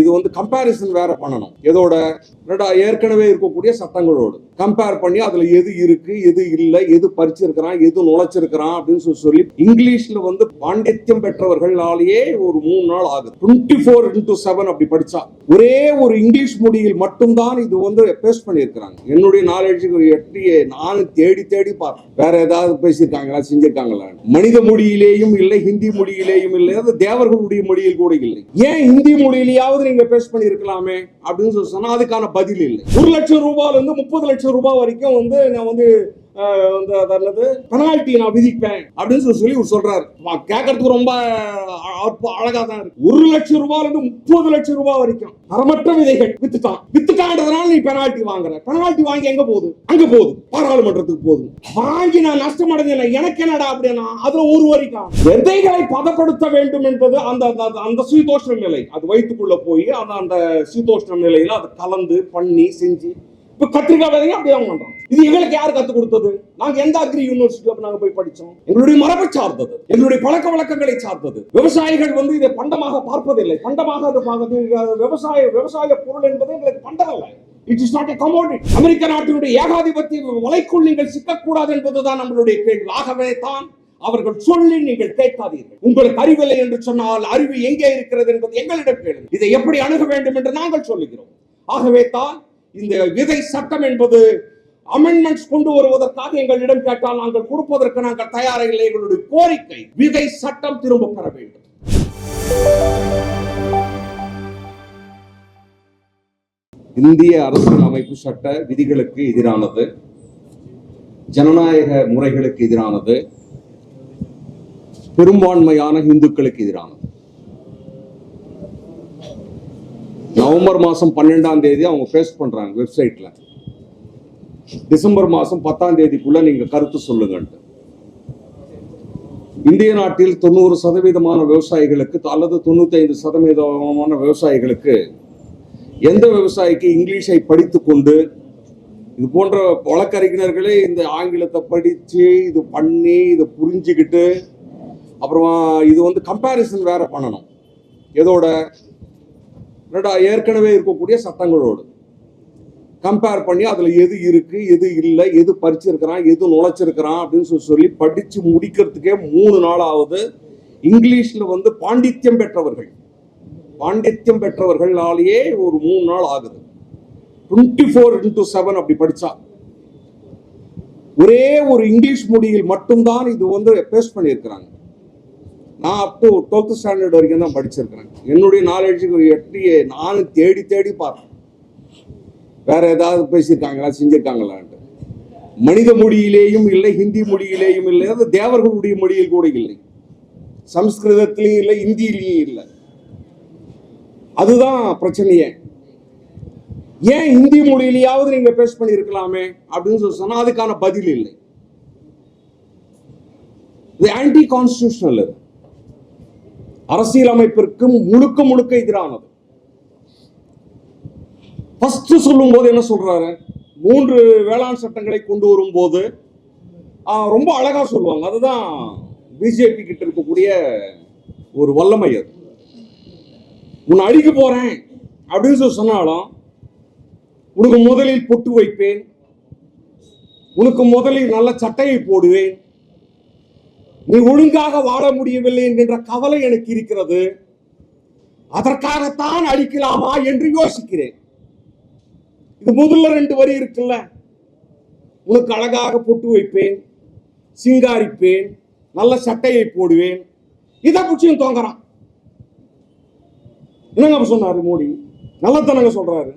இது வந்து கம்பேரிசன் வேற பண்ணணும். எதோட? ஏற்கனவே இருக்கக்கூடிய சட்டங்களோடு. கம்பேர் பண்ணி அதுல எது இருக்கு எது இல்லை எது பறிச்சிருக்கிறான் எது நுழைச்சிருக்கிறான் அப்படின்னு சொல்லி சொல்லி இங்கிலீஷ்ல வந்து பாண்டித்யம் பெற்றவர்களாலேயே ஒரு மூணு நாள் ஆகுது. டுவெண்ட்டி ஃபோர் இன்டூ செவன் அப்படி படிச்சா. ஒரே ஒரு இங்கிலீஷ் மொழியில் மட்டும்தான் இது வந்து பேஸ்ட் பண்ணியிருக்கிறாங்க. என்னுடைய நாலேஜுக்கு எட்டி நானும் தேடி தேடி பார்த்தேன் வேற ஏதாவது பேசியிருக்காங்களா செஞ்சிருக்காங்களா? மனித மொழியிலேயும் இல்லை ஹிந்தி மொழியிலேயும் இல்லை. அது தேவர்களுடைய மொழியில் கூட இல்லை. ஏன் ஹிந்தி மொழியிலேயாவது நீங்க பேஸ் பண்ணியிருக்கலாமே அப்படின்னு சொல்லி சொன்னா அதுக்கான பதில் இல்லை. ஒரு லட்சம் ரூபாயில இருந்து முப்பது லட்சம் ரூபாய் வரைக்கும் வந்து நான் வந்து வந்து அதாவது என்னது? பெனால்ட்டி நான் விதிப்பேன். அப்படின்னு சொல்லி சொல்லி இவர் சொல்றாரு. கேட்கறதுக்கு ரொம்ப அழகா தான் இருக்கு. ஒரு லட்சம் ரூபாயில இருந்து முப்பது லட்சம் ரூபாய் வரைக்கும் தரமற்ற விதைகள் வித்துட்டான். வித்துட்டான்றதுனால நீ பெனால்ட்டி வாங்குற. பெனால்ட்டி வாங்கி எங்க போகுது? அங்க போகுது. பாராளுமன்றத்துக்கு போகுது. வாங்கி நான் நஷ்டம் அடைஞ்சேன் எனக்கு என்னடா அப்படின்னா அதுல ஒரு வரைக்கும் விதைகளை பதப்படுத்த வேண்டும் என்பது அந்த அந்த- அந்த சீதோஷ்ண நிலை. அது வயிற்றுக்குள்ள போய் அந்த அந்த சீதோஷ்ண நிலையில அதை கலந்து பண்ணி செஞ்சு இப்ப கத்திரிக்காய் விதைங்க அப்படியே பண்றான் இது எங்களுக்கு யார் கத்து கொடுத்தது? நாங்க எந்த அக்ரி யூனிவர்சிட்டியில நாங்க போய் படிச்சோம்? எங்களுடைய மரபை சார்ந்தது. எங்களுடைய பழக்க வழக்கங்களை சார்ந்தது. விவசாயிகள் வந்து இதை பண்டமாக பார்ப்பதில்லை. பண்டமாக அது விவசாய விவசாய பொருள் என்பது எங்களுக்கு பண்டமல்ல it is not a commodity அமெரிக்க நாட்டினுடைய ஏகாதிபத்திய வலைக்குள் நீங்கள் சிக்கக்கூடாது என்பதுதான் நம்மளுடைய கேள்வி. ஆகவே தான் அவர்கள் சொல்லி நீங்கள் கேட்காதீர்கள். உங்களுக்கு அறிவில்லை என்று சொன்னால் அறிவு எங்கே இருக்கிறது என்பது எங்களிடம் கேளுங்கள். இதை எப்படி அணுக வேண்டும் என்று நாங்கள் சொல்லுகிறோம். ஆகவே தான் இந்த விதை சட்டம் என்பது அமெண்ட்மெண்ட்ஸ் கொண்டு வருவதற்காக எங்களிடம் கேட்டால் நாங்கள் கொடுப்பதற்கு நாங்கள் தயாராக இல்லை எங்களுடைய கோரிக்கை விதை சட்டம் திரும்ப பெற வேண்டும். இந்திய அரசியல் அமைப்பு சட்ட விதிகளுக்கு எதிரானது ஜனநாயக முறைகளுக்கு எதிரானது பெரும்பான்மையான இந்துக்களுக்கு எதிரானது. நவம்பர் மாதம் பன்னெண்டாம் தேதி அவங்க ஃபேஸ் பண்றாங்க வெப்சைட்ல டிசம்பர் மாசம் பத்தாம் தேதிக்குள்ள நீங்க கருத்து சொல்லுங்கன்ட்டு இந்திய நாட்டில் தொண்ணூறு சதவீதமான விவசாயிகளுக்கு அல்லது தொண்ணூத்தி ஐந்து சதவீதமான விவசாயிகளுக்கு எந்த விவசாயிக்கு இங்கிலீஷை படித்து கொண்டு இது போன்ற வழக்கறிஞர்களே இந்த ஆங்கிலத்தை படிச்சு இது பண்ணி இதை புரிஞ்சுக்கிட்டு அப்புறமா இது வந்து கம்பேரிசன் வேற பண்ணணும். எதோட ஏற்கனவே இருக்கக்கூடிய சட்டங்களோடு. கம்பேர் பண்ணி அதுல எது இருக்கு எது இல்லை எது பறிச்சிருக்கிறான் எது நுழைச்சிருக்கிறான் அப்படின்னு சொல்லி சொல்லி படிச்சு முடிக்கிறதுக்கே மூணு நாள் ஆகுது இங்கிலீஷ்ல வந்து பாண்டித்யம் பெற்றவர்கள். பாண்டித்யம் பெற்றவர்களாலேயே ஒரு மூணு நாள் ஆகுது. டுவெண்ட்டி ஃபோர் இன்டூ செவன் அப்படி படிச்சா. ஒரே ஒரு இங்கிலீஷ் மொழியில் மட்டும்தான் இது வந்து பேஸ்ட் பண்ணியிருக்கிறாங்க. நான் அப் டு டுவெல்த் ஸ்டாண்டர்ட் வரைக்கும் தான் படிச்சிருக்கிறேன். என்னுடைய நாலேஜுக்கு எட்டி நானும் தேடி தேடி பார்த்தேன் வேற ஏதாவது பேசியிருக்காங்களா செஞ்சிருக்காங்களான்ட்டு. மனித மொழியிலேயும் இல்லை ஹிந்தி மொழியிலேயும் இல்லை அது தேவர்களுடைய மொழியில் கூட இல்லை. சம்ஸ்கிருதத்திலையும் இல்லை இந்தியிலையும் இல்லை. அதுதான் பிரச்சனையே. ஏன் ஹிந்தி மொழியிலேயாவது நீங்க பேஸ் பண்ணியிருக்கலாமே அப்படின்னு சொல்லி சொன்னா அதுக்கான பதில் இல்லை. இது ஆன்டி கான்ஸ்டியூஷனல் அரசியல் அரசியலமைப்பிற்கு முழுக்க முழுக்க எதிரானது. ஃபஸ்ட்டு சொல்லும் போது என்ன சொல்றாரு? மூன்று வேளாண் சட்டங்களை கொண்டு வரும்போது ரொம்ப அழகா சொல்லுவாங்க. அதுதான் பிஜேபி கிட்ட இருக்கக்கூடிய ஒரு வல்லமை அது உன்னை அடிக்க போறேன் அப்படின்னு சொல்லி சொன்னாலும் உனக்கு முதலில் பொட்டு வைப்பேன். உனக்கு முதலில் நல்ல சட்டையை போடுவேன். நீ ஒழுங்காக வாழ முடியவில்லை என்கின்ற கவலை எனக்கு இருக்கிறது. அதற்காகத்தான் அடிக்கலாமா என்று யோசிக்கிறேன். இது முதல்ல ரெண்டு வரி இருக்குல்ல? உனக்கு அழகாக பொட்டு வைப்பேன் சிங்காரிப்பேன் நல்ல சட்டையை போடுவேன். இதை பிடிச்சியும் தோங்குறான். என்னங்க சொன்னாரு மோடி? நல்லத்தனங்க சொல்றாரு.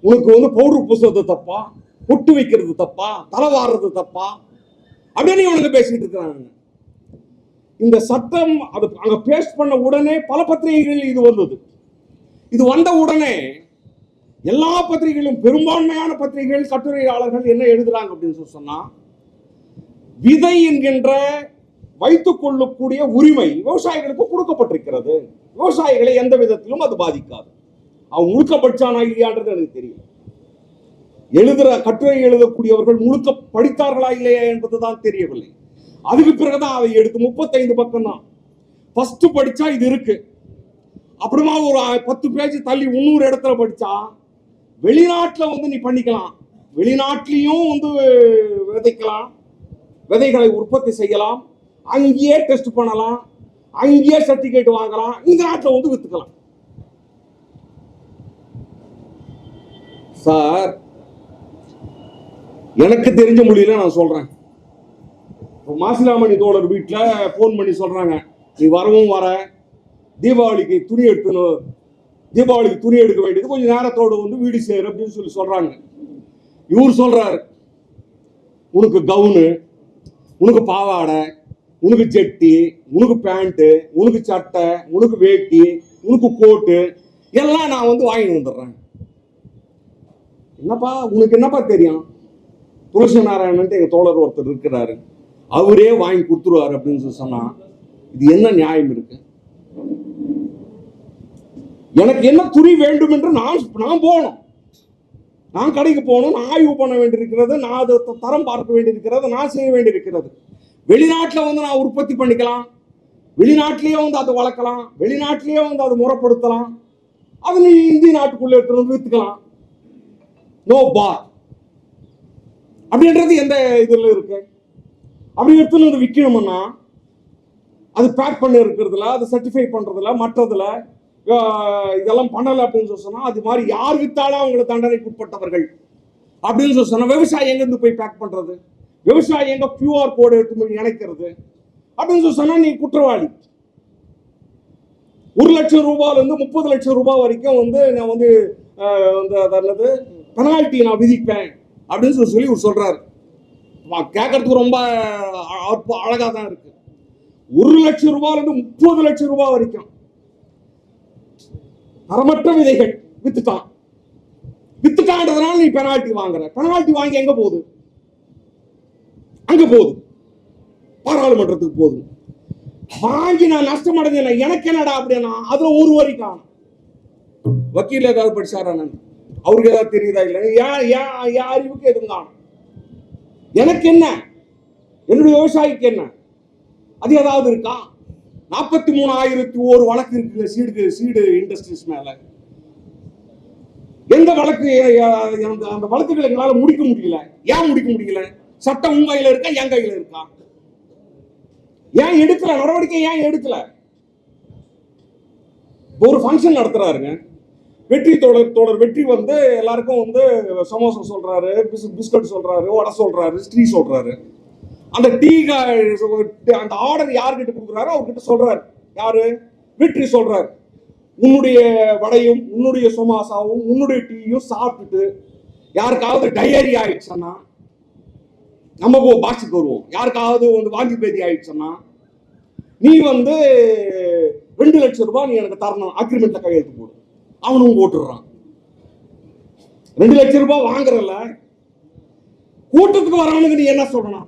உனக்கு வந்து பவுடர் பூசுறது தப்பா? பொட்டு வைக்கிறது தப்பா? தலை வாடுறது தப்பா? அப்படின்னு இவனுக்கு பேசிட்டு இருக்கிறாங்க. இந்த சட்டம் அது அங்க பேஸ்ட் பண்ண உடனே பல பத்திரிகைகளில் இது வந்தது. இது வந்த உடனே எல்லா பத்திரிகைகளும் பெரும்பான்மையான பத்திரிகைகள் கட்டுரையாளர்கள் என்ன எழுதுறாங்க அப்படின்னு சொல்லி சொன்னா விதை என்கின்ற வைத்துக் கொள்ளக்கூடிய உரிமை விவசாயிகளுக்கு கொடுக்கப்பட்டிருக்கிறது. விவசாயிகளை எந்த விதத்திலும் அது பாதிக்காது. அவன் முழுக்க படிச்சானா இல்லையான்றது எனக்கு தெரியல. எழுதுற கட்டுரை எழுதக்கூடியவர்கள் முழுக்க படித்தார்களா இல்லையா என்பதுதான் தெரியவில்லை. அதுக்கு பிறகுதான் அதை எடுத்து முப்பத்தைந்து பக்கம் தான் ஃபர்ஸ்ட் படிச்சா இது இருக்கு. அப்புறமா ஒரு பத்து பேஜ் தள்ளி இன்னொரு இடத்துல படிச்சா வெளிநாட்டில் வந்து நீ பண்ணிக்கலாம். வெளிநாட்டிலையும் வந்து விதைக்கலாம். விதைகளை உற்பத்தி செய்யலாம். அங்கேயே டெஸ்ட் பண்ணலாம். அங்கேயே சர்டிஃபிகேட் வாங்கலாம். இந்த நாட்டில் வந்து வித்துக்கலாம். சார் எனக்கு தெரிஞ்ச மொழியில நான் சொல்றேன். இப்போ மாசிலாமணி தோழர் வீட்டில் ஃபோன் பண்ணி சொல்றாங்க. நீ வரவும் வர. தீபாவளிக்கு துணி எடுத்துன்னு தீபாவளிக்கு துணி எடுக்க வேண்டியது கொஞ்சம் நேரத்தோடு வந்து வீடு சேரு அப்படின்னு சொல்லி சொல்றாங்க. இவர் சொல்றாரு உனக்கு கவுனு உனக்கு பாவாடை உனக்கு ஜெட்டி உனக்கு பேண்ட்டு உனக்கு சட்டை உனக்கு வேட்டி உனக்கு கோட்டு எல்லாம் நான் வந்து வாங்கி வந்துடுறேன். என்னப்பா உனக்கு என்னப்பா தெரியும்? துளசி நாராயணன்ட்டு எங்கள் தோழர் ஒருத்தர் இருக்கிறாரு. அவரே வாங்கி கொடுத்துருவாரு அப்படின்னு சொல்லி சொன்னா இது என்ன நியாயம் இருக்கு? எனக்கு என்ன துணி வேண்டும் என்று நான் நான் போகணும். நான் கடைக்கு போகணும் நான் ஆய்வு பண்ண வேண்டியிருக்கிறது நான் அதை த- தரம் பார்க்க வேண்டியிருக்கிறது நான் செய்ய வேண்டியிருக்கிறது. வெளிநாட்டில் வந்து நான் உற்பத்தி பண்ணிக்கலாம். வெளிநாட்டிலேயே வந்து அதை வளர்க்கலாம். வெளிநாட்டிலேயே வந்து அதை முறைப்படுத்தலாம். அதை நீ இந்திய நாட்டுக்குள்ளே எடுத்துட்டு வந்து விற்றுக்கலாம் நோ பார் அப்படின்றது எந்த இதில் இருக்கு? அப்படி எடுத்துன்னு வந்து விற்கணும்னா அது பேக் பண்ணி இருக்கிறதுல அது சர்டிஃபை பண்ணுறதுல மற்றதில் இதெல்லாம் பண்ணலை அப்படின்னு சொல்லி சொன்னா அது மாதிரி யார் வித்தாலும் அவங்களை தண்டனைக்கு உட்பட்டவர்கள். அப்படின்னு சொல்லி சொன்னா விவசாயி எங்க இருந்து போய் பேக் பண்றது? விவசாயி எங்க கியூஆர் கோடு எடுத்து போய் இணைக்கிறது? அப்படின்னு சொல்லி சொன்னா நீ குற்றவாளி. ஒரு லட்சம் ரூபாயில இருந்து முப்பது லட்சம் ரூபாய் வரைக்கும் வந்து நான் வந்து அதாவது வந்து பெனால்ட்டி நான் விதிப்பேன். அப்படின்னு சொல்லி சொல்லி இவர் சொல்றாரு. கேட்கறதுக்கு ரொம்ப அ- அழகா தான் இருக்கு. ஒரு லட்சம் ரூபாயில இருந்து முப்பது லட்சம் ரூபாய் வரைக்கும் தரமற்ற விதைகள் வித்துட்டான். வித்துட்டான்றதுனால நீ பெனால்ட்டி வாங்குற. பெனால்ட்டி வாங்கி எங்க போகுது? அங்க போகுது. பாராளுமன்றத்துக்கு போகுது. வாங்கி நான் நஷ்டம் அடைஞ்சேன் எனக்கு என்னடா அப்படின்னா அதுல ஒரு வரி காணும். வக்கீல் ஏதாவது படிச்சாரா நான் அவருக்கு ஏதாவது தெரியுதா இல்லை ஏன் ஏன் அறிவுக்கு எதுவும் காணும். எனக்கு என்ன? என்னுடைய விவசாயிக்கு என்ன? அது ஏதாவது இருக்கா? நாற்பத்தி மூணு ஆயிரத்தி ஒரு வழக்கு இருக்குங்க சீடு சீடு இண்டஸ்ட்ரீஸ் மேல. எந்த வழக்கு அந்த அந்த வழக்குகளை எங்களால முடிக்க முடியல. ஏன் முடிக்க முடியல? சட்டம் உங்க கையில இருக்கா என் கையில இருக்கா? ஏன் எடுக்கல? நடவடிக்கை ஏன் எடுக்கல? ஒரு ஃபங்க்ஷன் நடத்துறாருங்க. வெற்றி தோழர் தோழர் வெற்றி வந்து எல்லாருக்கும் வந்து சமோசா சொல்றாரு பிஸ்கட் சொல்றாரு வடை சொல்றாரு ஸ்ரீ சொல்றாரு. அந்த டீ கா- அந்த ஆர்டர் யார்கிட்ட கொடுக்குறாரோ அவர்கிட்ட சொல்றாரு. யாரு? வெற்றி சொல்றாரு. உன்னுடைய வடையும் உன்னுடைய சமோசாவும் உன்னுடைய டீயும் சாப்பிட்டுட்டு யாருக்காவது டயரி ஆயிடுச்சுன்னா நம்ம போ பாக்ஸுக்கு வருவோம். யாருக்காவது வந்து வாங்கி பேதி ஆயிடுச்சுன்னா நீ வந்து ரெண்டு லட்சம் ரூபாய் நீ எனக்கு தரணும். அக்ரிமெண்ட்ல கையெழுத்து போடு. அவனும் போட்டுடுறான். ரெண்டு லட்சம் ரூபாய் வாங்குறல கூட்டத்துக்கு வரவனுக்கு நீ என்ன சொல்லணும்?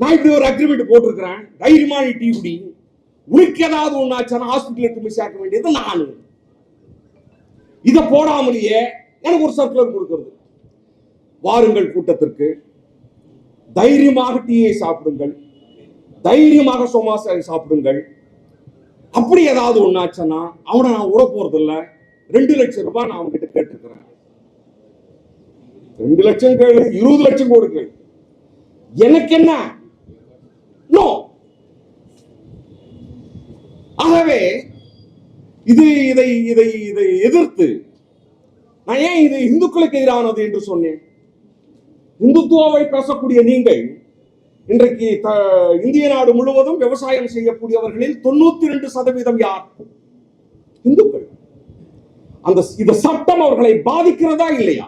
நான் இப்படி ஒரு அக்ரிமெண்ட் போட்டிருக்கிறேன். தைரியமா நீ டீ குடி. உனக்கு ஏதாவது ஒண்ணு ஆச்சுன்னா ஹாஸ்பிட்டல் எடுத்து போய் சேர்க்க வேண்டியது நான். இதை போடாமலேயே எனக்கு ஒரு சர்க்குலர் கொடுக்கறது. வாருங்கள் கூட்டத்திற்கு. தைரியமாக டீயை சாப்பிடுங்கள். தைரியமாக சோமாசாவை சாப்பிடுங்கள். அப்படி ஏதாவது ஒண்ணாச்சுன்னா அவனை நான் விட போறது ரெண்டு லட்சம் ரூபாய் நான் அவன்கிட்ட கேட்டிருக்கிறேன். ரெண்டு லட்சம் கேளு இருபது லட்சம் கொடுக்கு எனக்கு என்ன? நோ ஆகவே இது இதை இதை இதை எதிர்த்து நான் ஏன் இது இந்துக்களுக்கு எதிரானது என்று சொன்னேன்? இந்துத்துவாவை பேசக்கூடிய நீங்கள் இன்றைக்கு த- இந்திய நாடு முழுவதும் விவசாயம் செய்யக்கூடியவர்களில் தொண்ணூத்தி ரெண்டு சதவீதம் யார்? இந்துக்கள். அந்த இந்த சட்டம் அவர்களை பாதிக்கிறதா இல்லையா?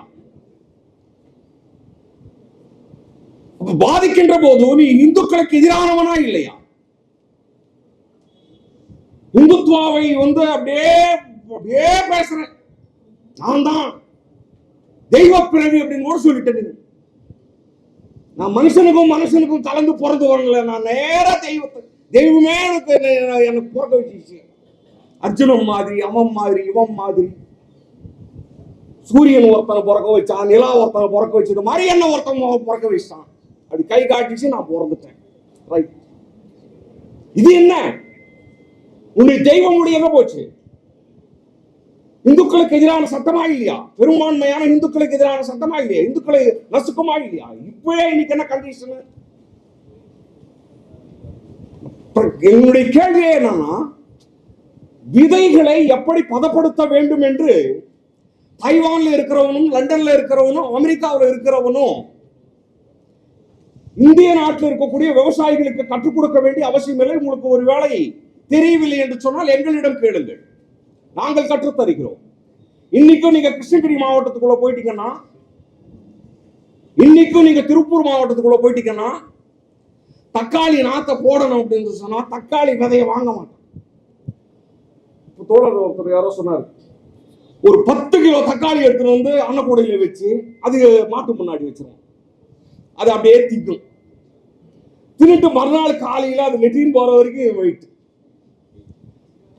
பாதிக்கின்ற போது நீ இந்துக்களுக்கு எதிரானவனா இல்லையா? இந்துத்வாவை வந்து அப்படியே அப்படியே பேசுறேன். நான் தான் தெய்வ பிறவி அப்படின்னு கூட சொல்லிட்டேன் நீ. நான் மனுஷனுக்கும் மனுஷனுக்கும் கலந்து பிறந்து வரல. நான் நேரா தெய்வத்தை தெய்வமே எனக்கு எனக்கு பிறக்க வச்சிருச்சு அர்ஜுனன் மாதிரி அவன் மாதிரி இவன் மாதிரி. சூரியன் ஒருத்தனை பிறக்க வச்சான் நிலா ஒருத்தனை பிறக்க வச்சது மாதிரி என்ன ஒருத்தன் பிறக்க வச்சான் அப்படி கை காட்டிச்சு நான் பிறந்துட்டேன். ரைட் இது என்ன? உன்னுடைய தெய்வம் முடிய எங்க போச்சு. இந்துக்களுக்கு எதிரான சட்டமா இல்லையா? பெரும்பான்மையான இந்துக்களுக்கு எதிரான சட்டமா இல்லையா? இந்துக்களை நசுக்கமா இல்லையா? இப்பவே இன்னைக்கு என்ன கண்டிஷன் என்னுடைய கேள்வி என்னன்னா விதைகளை எப்படி பதப்படுத்த வேண்டும் என்று தைவான்ல இருக்கிறவனும் லண்டன்ல இருக்கிறவனும் அமெரிக்காவில் இருக்கிறவனும் இந்திய நாட்டில் இருக்கக்கூடிய விவசாயிகளுக்கு கற்றுக் கொடுக்க வேண்டிய அவசியம் இல்லை. உங்களுக்கு ஒரு வேலை தெரியவில்லை என்று சொன்னால் எங்களிடம் கேளுங்கள். நாங்கள் கற்றுத் தருகிறோம் இன்னைக்கும் நீங்க கிருஷ்ணகிரி மாவட்டத்துக்குள்ள போயிட்டீங்கன்னா இன்னைக்கும் நீங்க திருப்பூர் மாவட்டத்துக்குள்ள போயிட்டீங்கன்னா தக்காளி நாத்தை போடணும் அப்படின்னு சொன்னா தக்காளி விதையை வாங்க மாட்டோம். இப்ப தோழர் ஒருத்தர் யாரோ சொன்னார். ஒரு பத்து கிலோ தக்காளி எடுத்துட்டு வந்து அன்னக்கூடையில வச்சு அது மாட்டு முன்னாடி வச்சிருவோம். அது அப்படியே திங்கும். தின்னுட்டு மறுநாள் காலையில அது லெட்டின் போற வரைக்கும் வெயிட்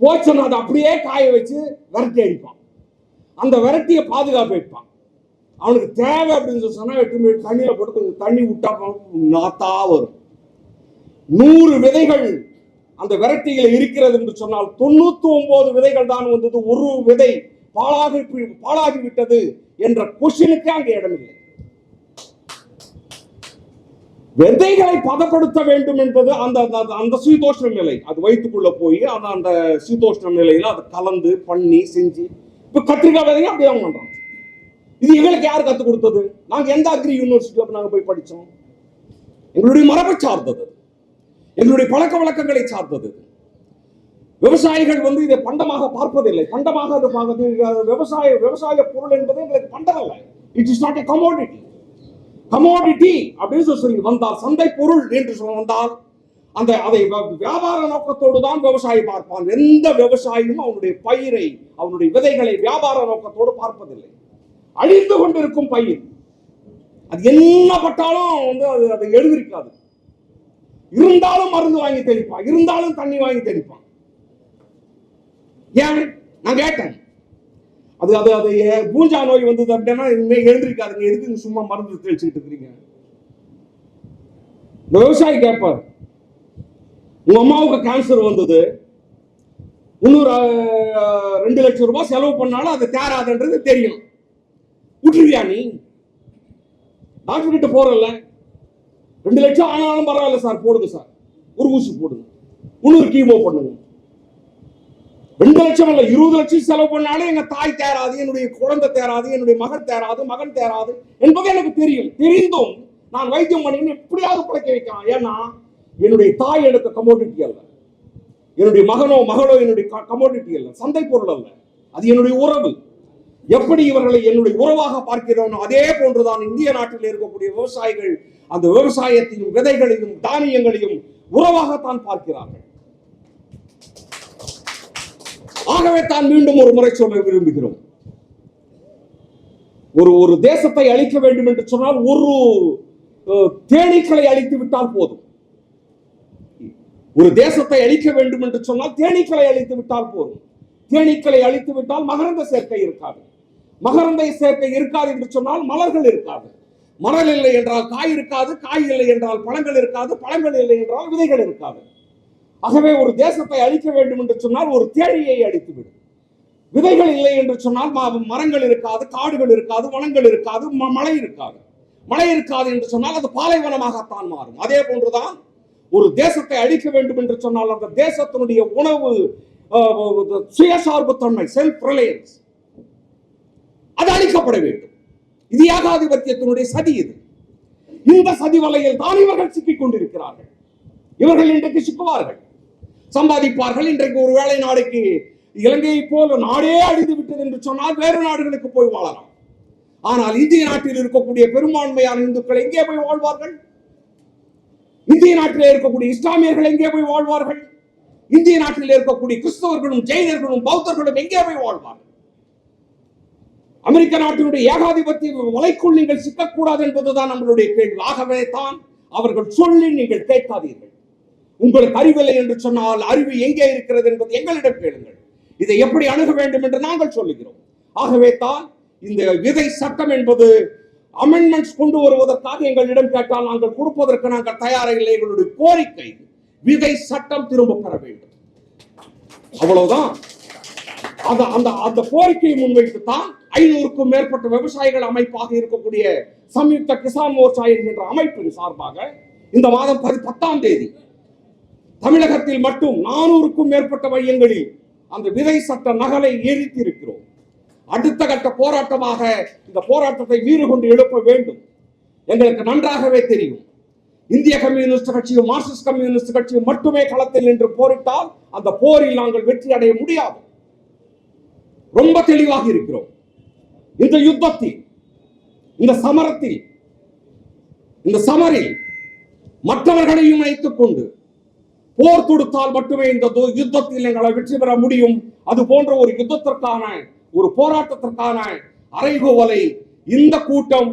போச்சனா அதை அப்படியே காய வச்சு விரட்டி அடிப்பான். அந்த விரட்டியை பாதுகாப்பு வைப்பான் அவனுக்கு தேவை அப்படின்னு சொல்லி சொன்னா எட்டு மணி தண்ணியில போட்டு கொஞ்சம் தண்ணி விட்டா நாத்தா வரும். நூறு விதைகள் அந்த விரட்டியில இருக்கிறது என்று சொன்னால் தொண்ணூத்தி ஒன்பது விதைகள் தான் வந்தது. ஒரு விதை பாழாகி பாழாகி விட்டது என்ற கொஸ்டினுக்கு அங்கே இடமில்லை. விதைகளை பதப்படுத்த வேண்டும் என்பது அந்த அந்த- அந்த சீதோஷ்ண நிலை. அது வயிற்றுக்குள்ள போய் அந்த அந்த சீதோஷ்ண நிலையில அதை கலந்து பண்ணி செஞ்சு இப்ப கத்திரிக்காய் விதையும் அப்படிதான் பண்றோம் இது எங்களுக்கு யார் கற்றுக் கொடுத்தது? நாங்க எந்த அக்ரி யூனிவர்சிட்டியில நாங்க போய் படிச்சோம்? எங்களுடைய மரபை சார்ந்தது எங்களுடைய பழக்க வழக்கங்களை சார்ந்தது விவசாயிகள் வந்து இதை பண்டமாக பார்ப்பதில்லை. பண்டமாக அது பார்ப்பது விவசாய விவசாய பொருள் என்பது எங்களுக்கு பண்டம் இல்லை it is not a commodity commodity அப்படின்னு சொல்லி சொல்லி வந்தால் சந்தை பொருள் என்று சொல்ல வந்தால் அந்த அதை வியாபார நோக்கத்தோடு தான் விவசாயி பார்ப்பான். எந்த விவசாயியும் அவனுடைய பயிரை அவனுடைய விதைகளை வியாபார நோக்கத்தோடு பார்ப்பதில்லை. அழிந்து கொண்டிருக்கும் பயிர். அது என்ன பட்டாலும் வந்து அது அதை எழுதிருக்காது. இருந்தாலும் மருந்து வாங்கி தெளிப்பான். இருந்தாலும் தண்ணி வாங்கி தெளிப்பான். ஏன்? நான் கேட்டேன். அது அது அது பூஜா பூஞ்சா நோய் வந்தது அப்படின்னா இனிமே எழுந்திருக்காதுங்க எதுக்கு சும்மா மருந்து தெளிச்சுக்கிட்டு இருக்கிறீங்க? இந்த விவசாயி கேட்பார். உங்க அம்மாவுக்கு கேன்சர் வந்தது. இன்னொரு ரெண்டு லட்சம் ரூபாய் செலவு பண்ணாலும் அது தேராதுன்றது தெரியும். விட்டுருவியா நீ? டாக்டர் கிட்ட போறல ரெண்டு லட்சம் ஆனாலும் பரவாயில்ல சார் போடுங்க சார். ஒரு ஊசி போடுங்க. இன்னொரு கீமோ பண்ணுங்க. ரெண்டு லட்சம் இல்ல இருபது லட்சம் செலவு பண்ணாலும் எங்க தாய் தேராது என்னுடைய குழந்தை தேராது என்னுடைய மகன் தேராது மகன் தேராது என்பது எனக்கு தெரியும். தெரிந்தும் நான் வைத்தியம் பண்ணி எப்படியாவது பிழைக்க வைக்கலாம். ஏன்னா என்னுடைய தாய் எனக்கு கமோடிட்டி அல்ல. என்னுடைய மகனோ மகளோ என்னுடைய கமோடிட்டி அல்ல. சந்தை பொருள் அல்ல. அது என்னுடைய உறவு. எப்படி இவர்களை என்னுடைய உறவாக பார்க்கிறோனோ அதே போன்றுதான் இந்திய நாட்டில் இருக்கக்கூடிய விவசாயிகள் அந்த விவசாயத்தையும் விதைகளையும் தானியங்களையும் உறவாகத்தான் பார்க்கிறார்கள். ஆகவே தான் மீண்டும் ஒரு முறை சொல்ல விரும்புகிறோம். ஒரு ஒரு தேசத்தை அழிக்க வேண்டும் என்று சொன்னால் ஒரு தேனீக்களை அழித்து விட்டால் போதும். ஒரு தேசத்தை அழிக்க வேண்டும் என்று சொன்னால் தேனீக்களை அழித்து விட்டால் போதும். தேனீக்களை அழித்து விட்டால் மகரந்த சேர்க்கை இருக்காது. மகரந்த சேர்க்கை இருக்காது என்று சொன்னால் மலர்கள் இருக்காது. மலர் இல்லை என்றால் காய் இருக்காது காய் இல்லை என்றால் பழங்கள் இருக்காது பழங்கள் இல்லை என்றால் விதைகள் இருக்காது. ஆகவே ஒரு தேசத்தை அழிக்க வேண்டும் என்று சொன்னால் ஒரு தேடியை அழித்துவிடும். விதைகள் இல்லை என்று சொன்னால் மரங்கள் இருக்காது காடுகள் இருக்காது வனங்கள் இருக்காது ம- மழை இருக்காது. மழை இருக்காது என்று சொன்னால் அது பாலைவனமாகத்தான் மாறும். அதே போன்றுதான் ஒரு தேசத்தை அழிக்க வேண்டும் என்று சொன்னால் அந்த தேசத்தினுடைய உணவு சுயசார்பு தன்மை செல்ஃப் ரிலையன்ஸ் அது அழிக்கப்பட வேண்டும். இது ஏகாதிபத்தியத்தினுடைய சதி இது. இந்த சதி வலையில் தான் இவர்கள் சிக்கிக் கொண்டிருக்கிறார்கள். இவர்கள் இன்றைக்கு சிக்குவார்கள். சம்பாதிப்பார்கள். இன்றைக்கு ஒரு வேலை நாளைக்கு இலங்கையை போல நாடே அழிந்து விட்டது என்று சொன்னால் வேறு நாடுகளுக்கு போய் வாழலாம். ஆனால் இந்திய நாட்டில் இருக்கக்கூடிய பெரும்பான்மையான இந்துக்கள் எங்கே போய் வாழ்வார்கள்? இந்திய நாட்டில் இருக்கக்கூடிய இஸ்லாமியர்கள் எங்கே போய் வாழ்வார்கள்? இந்திய நாட்டில் இருக்கக்கூடிய கிறிஸ்தவர்களும் ஜெயினர்களும் பௌத்தர்களும் எங்கே போய் வாழ்வார்கள்? அமெரிக்க நாட்டினுடைய ஏகாதிபத்திய வலைக்குள் நீங்கள் சிக்கக்கூடாது என்பதுதான் நம்மளுடைய கேள்வி. ஆகவே தான் அவர்கள் சொல்லி நீங்கள் கேட்காதீர்கள். உங்களுக்கு அறிவில்லை என்று சொன்னால் அறிவு எங்கே இருக்கிறது என்பது எங்களிடம் கேளுங்கள். இதை எப்படி அணுக வேண்டும் என்று நாங்கள் சொல்லுகிறோம். ஆகவே தான் இந்த விதை சட்டம் என்பது அமெண்ட்மெண்ட்ஸ் கொண்டு வருவதற்காக எங்களிடம் கேட்டால் நாங்கள் கொடுப்பதற்கு நாங்கள் தயாராக இல்லை எங்களுடைய கோரிக்கை. விதை சட்டம் திரும்ப பெற வேண்டும். அவ்வளவுதான். அந்த அந்த அந்த கோரிக்கையை முன்வைத்து தான் ஐநூறுக்கும் மேற்பட்ட விவசாயிகள் அமைப்பாக இருக்கக்கூடிய சம்யுக்த கிசான் மோர்ச்சா என்கின்ற அமைப்பின் சார்பாக இந்த மாதம் பத்தாம் தேதி தமிழகத்தில் மட்டும் நானூறுக்கும் மேற்பட்ட மையங்களில் அந்த விதை சட்ட நகலை எரித்து இருக்கிறோம் அடுத்த கட்ட போராட்டமாக இந்த போராட்டத்தை வீறு கொண்டு எழுப்ப வேண்டும். எங்களுக்கு நன்றாகவே தெரியும். இந்திய கம்யூனிஸ்ட் கட்சியும் மார்க்சிஸ்ட் கம்யூனிஸ்ட் கட்சியும் மட்டுமே களத்தில் நின்று போரிட்டால் அந்த போரில் நாங்கள் வெற்றி அடைய முடியாது. ரொம்ப தெளிவாக இருக்கிறோம். இந்த யுத்தத்தில் இந்த சமரத்தில் இந்த சமரில் மற்றவர்களையும் இணைத்துக் கொண்டு போர் தொடுத்தால் மட்டுமே இந்த யுத்தத்தில் எங்களால் வெற்றி பெற முடியும். அது போன்ற ஒரு யுத்தத்திற்கான ஒரு போராட்டத்திற்கான அறைகோவலை இந்த கூட்டம்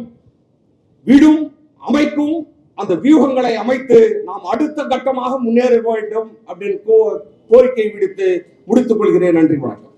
விடும் அமைக்கும் அந்த வியூகங்களை அமைத்து நாம் அடுத்த கட்டமாக முன்னேற வேண்டும் அப்படின்னு கோரிக்கை விடுத்து முடித்துக் கொள்கிறேன். நன்றி வணக்கம்.